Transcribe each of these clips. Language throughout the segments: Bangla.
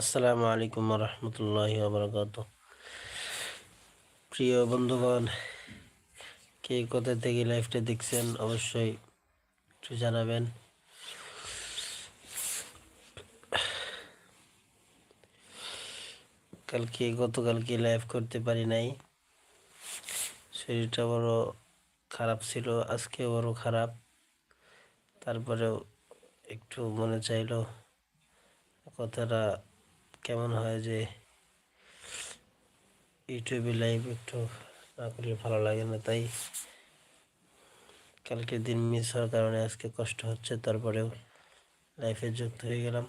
আসসালামু আলাইকুম রহমতুল্লাহ বরকাত প্রিয় বন্ধুগণ, কে কোথা থেকে লাইভটা দেখছেন অবশ্যই একটু জানাবেন। কালকে, গতকালকে লাইভ করতে পারি নাই। শরীরটা বড় খারাপ ছিল আজকে বড় খারাপ। তারপরেও একটু মনে চাইলো, কথাটা কেমন হয় যে ইউটিউবে লাইভ একটু না করলে ভালো লাগে না, তাই কালকে দিন মিস হওয়ার কারণে আজকে কষ্ট হচ্ছে, তারপরেও লাইফে যুক্ত হয়ে গেলাম।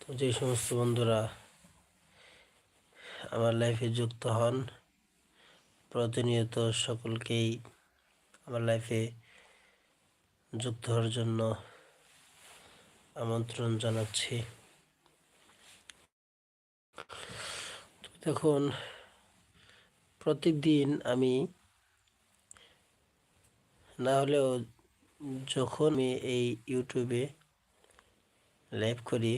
তো যে সমস্ত বন্ধুরা আমার লাইফে যুক্ত হন, প্রতিনিয়ত সকলকেই আমার লাইফে যুক্ত হওয়ার জন্য আমন্ত্রণ জানাচ্ছি। দেখুন প্রত্যেকদিন আমি না হলেও যখন আমি এই ইউটিউবে লাইভ করি,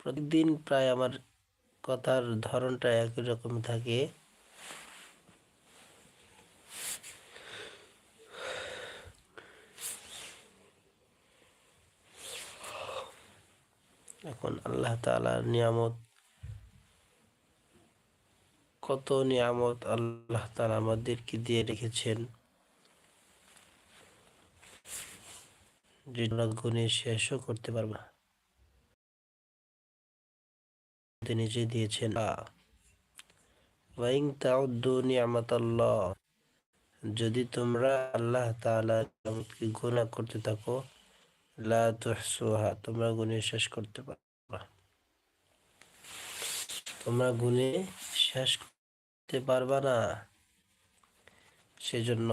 প্রতিদিন প্রায় আমার কথার ধরনটা একই রকম থাকে। এখন আল্লাহ তালার নিয়ামত, কত নিয়ামত আল্লাহ তালা আমাদেরকে দিয়ে রেখেছেন। গুণে শেষও করতে পারবা তাউদ্দু নিয়ামত আল্লাহ যদি তোমরা আল্লাহ নিয়ামতকে গুনাহ করতে থাকো লা তোমরা গুণে শেষ করতে পারবা। তোমরা গুণে শেষ করতে পারবা না। সেজন্য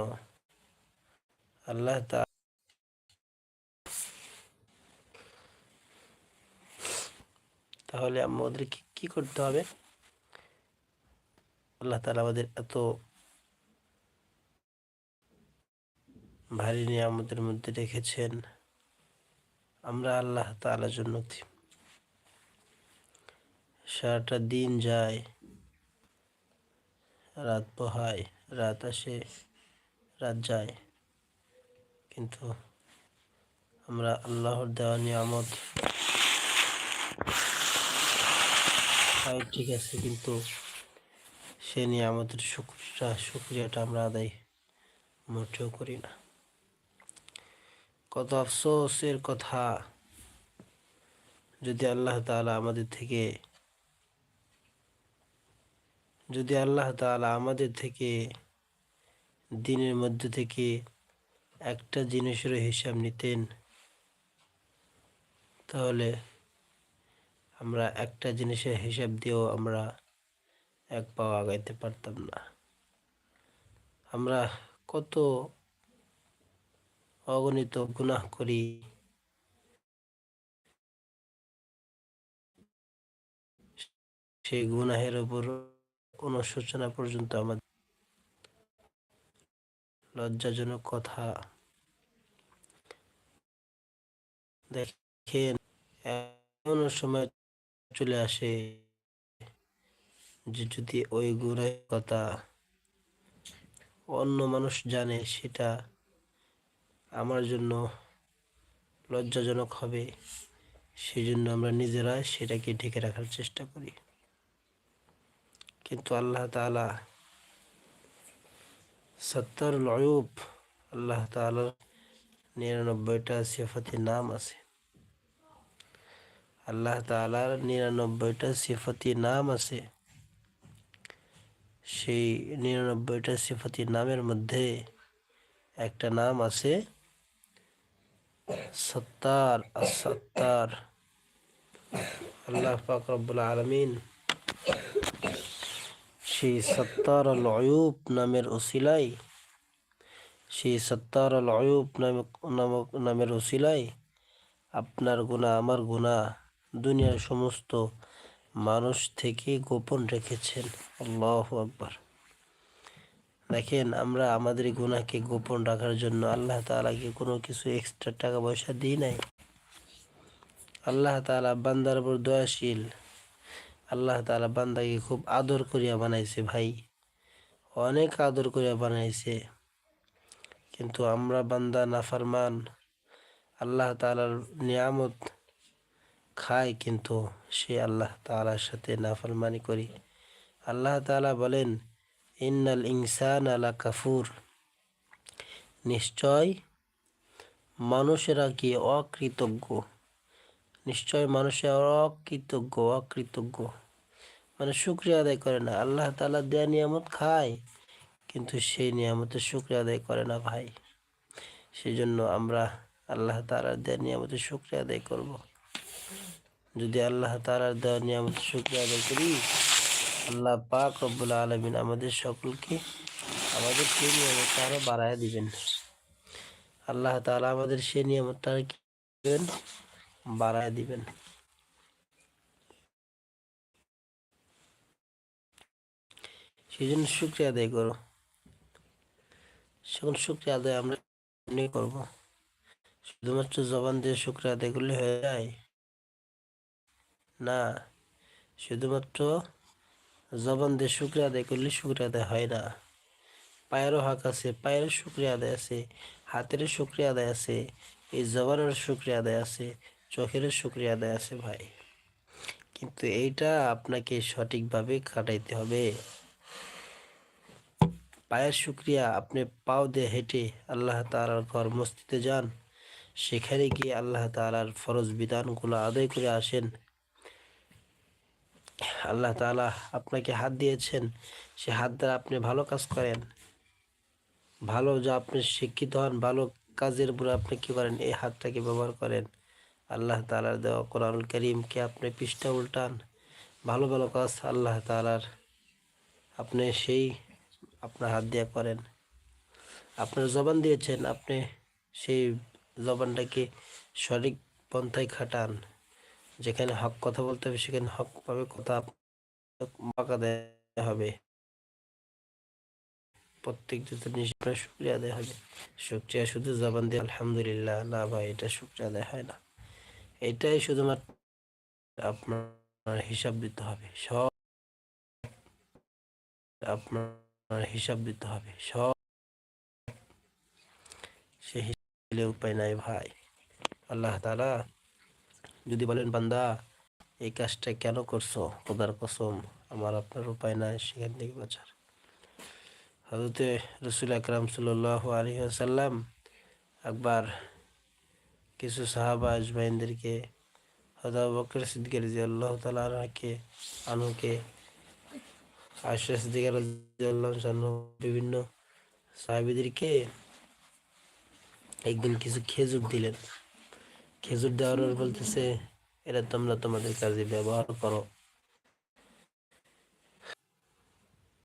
আল্লাহ তা তাহলে আমাদেরকে কি করতে হবে? আল্লাহ তালা আমাদের এত ভারী নিয়ে আমাদের মধ্যে রেখেছেন। আমরা আল্লাহ তালার জন্য সারাটা দিন যায়, রাত পোহায় রাত আসে, রাত যায়। কিন্তু আমরা আল্লাহর দেওয়া নিয়ামত তাই ঠিক আছে, কিন্তু সে নিয়ামতের শুক্রিয়া, শুক্রিয়াটা আমরা আদায় মোটেও করি না। কত আফসোসের কথা। যদি আল্লাহ তাআলা আমাদের থেকে, যদি আল্লাহ তাআলা আমাদের থেকে দিনের মধ্যে থেকে একটা জিনিসের হিসাব নিতেন, তাহলে আমরা একটা জিনিসের হিসাব দিয়েও আমরা এক পাও আগাইতে পারতাম না। আমরা কত অগণিত গুনাহ করি। সেই গুনাহের উপর কোনো সূচনা পর্যন্ত আমাদের লজ্জাজনক কথা দেখেন এমন সময় চলে আসে যে যদি ওই গুণের কথা অন্য মানুষ জানে, সেটা আমার জন্য লজ্জাজনক হবে সেই জন্য আমরা নিজেরা সেটাকে ঢেকে রাখার চেষ্টা করি। কিন্তু আল্লাহ তালা সত্তর লয়ুব আল্লাহ তালার নিরানব্বইটা সিফাতি নাম আছে। আল্লাহ তালার নিরানব্বইটা সিফাতি নাম আছে। সেই নিরানব্বইটা সিফাতি নামের মধ্যে একটা নাম আছে সত্তার সত্তার আল্লাহ পাক রব্বুল আলমিন সেই সত্তার আল অয়ুব নামের ওসিলাই সেই সত্তার আল অয়ুব নামক, নামের ওসিলাই আপনার গুণা আমার গুণা দুনিয়ার সমস্ত মানুষ থেকে গোপন রেখেছেন। আল্লাহ আকবার। দেখেন, আমরা আমাদের গুণাকে গোপন রাখার জন্য আল্লাহ তালাকে কোনো কিছু এক্সট্রা টাকা পয়সা দিই নাই। আল্লাহ তাআলা বান্দার উপর দয়াশীল। আল্লাহ তাআলা বান্দাকে খুব আদর করিয়া বানাইছে ভাই। অনেক আদর করিয়া বানাইছে। কিন্তু আমরা বান্দা নাফরমান, আল্লাহ তাআলার নিয়ামত খাই কিন্তু সে আল্লাহ তাআলার সাথে নাফরমানি করি। আল্লাহ তাআলা বলেন ইন্নাল ইনসান আলা কাফুর নিশ্চয় মানুষেরা কি অকৃতজ্ঞ। নিশ্চয় মানুষের অকৃতজ্ঞ অকৃতজ্ঞ। মানে শুক্রিয়া আদায় করে না। আল্লাহ তালা দেয়া নিয়ামত খায়, কিন্তু সেই নিয়ামতের শুক্রিয়া আদায় করে না ভাই। সেই জন্য আমরা আল্লাহ তালার দেয়া নিয়ামতের শুক্রিয়া আদায় করব। যদি আল্লাহ তালার দেওয়া নিয়ামতের শুক্রিয়া আদায় করি আল্লাহ পাক রব্বুল আলমিন আমাদের সকলকে আমাদের সেই নিয়ামতটা আরও বাড়ায় দিবেন। আল্লাহ তালা আমাদের সেই নিয়ামতটা দিবেন? বাড়ায় দিবেন। সেই জন্য শুক্রিয়া আদায় করো। সেখন শুক্রিয়া আদায় আমরা করব। শুধুমাত্র জবান দিয়ে শুক্রিয়া আদায় করলে হয়ে যায়? না, শুধুমাত্র জবান দিয়ে শুক্রিয়া আদায় করলে শুক্রিয়া আদায় হয় না। পায়েরও হক আছে পায়ের শুক্রিয়া আদায় আছে হাতের শুক্রিয়া আদায় আছে, এই জবানের শুক্রিয়া আদায় আছে চোখের শুক্রিয়া আদায় আছে ভাই। কিন্তু এইটা আপনাকে সঠিকভাবে কাটাইতে হবে। পায়ের শুক্রিয়া আপনি পাও দিয়ে হেঁটে আল্লাহ তালার ঘর মসজিদে যান, সেখানে গিয়ে আল্লাহ তালার ফরজ বিধানগুলো আদায় করে আসেন। আল্লাহ তালা আপনাকে হাত দিয়েছেন। সে হাত দ্বারা আপনি ভালো কাজ করেন। ভালো যা আপনি শিক্ষিত হন, ভালো কাজের উপরে আপনি কী করেন? এই হাতটাকে ব্যবহার করেন। আল্লাহ তালার দেওয়া কোরআন করিমকে আপনি পৃষ্ঠা উল্টান। ভালো ভালো কাজ আল্লাহ তালার আপনি সেই আপনার হাত দিয়ে করেন। আপনার জবান দিয়েছেন, আপনি সেই জবানটাকে সঠিক পন্থায় খাটান। যেখানে হক কথা বলতে হবে, সেখানে হকভাবে কথা বাঁকা দেওয়া হবে। প্রত্যেক যুদ্ধ নিশ্চয় শুক্রিয়া আদায় হবে। শুক্রিয়া শুধু জবান দিয়ে আলহামদুলিল্লাহ, না ভাই, এটা শুক্রিয়া আদায় হয় না। এটাই শুধুমাত্র আপনার হিসাব দিতে হবে। সব আপনার হিসাব দিতে হবে। সব সে হিসাবে উপায় নাই ভাই। আল্লাহ তালা যদি বলেন, বান্দা, এই কাজটা কেন করছ? খোদার কসম, আমার আপনার উপায় নাই, সেখান থেকে বাঁচার। হজরতে রসুল আকরাম সাল আলী আসাল্লাম একবার কিছু সাহাবা আজমাইনদেরকে হজা বকর সিদ্দিক রাজি আল্লাহ তালাকে আনুকে আশা সিদ্দিক বিভিন্ন সাহাবিদেরকে একদিন কিছু খেজুর দিলেন। খেজুর দেওয়ার বলতেছে এটা তোমরা তোমাদের কাজে ব্যবহার করো।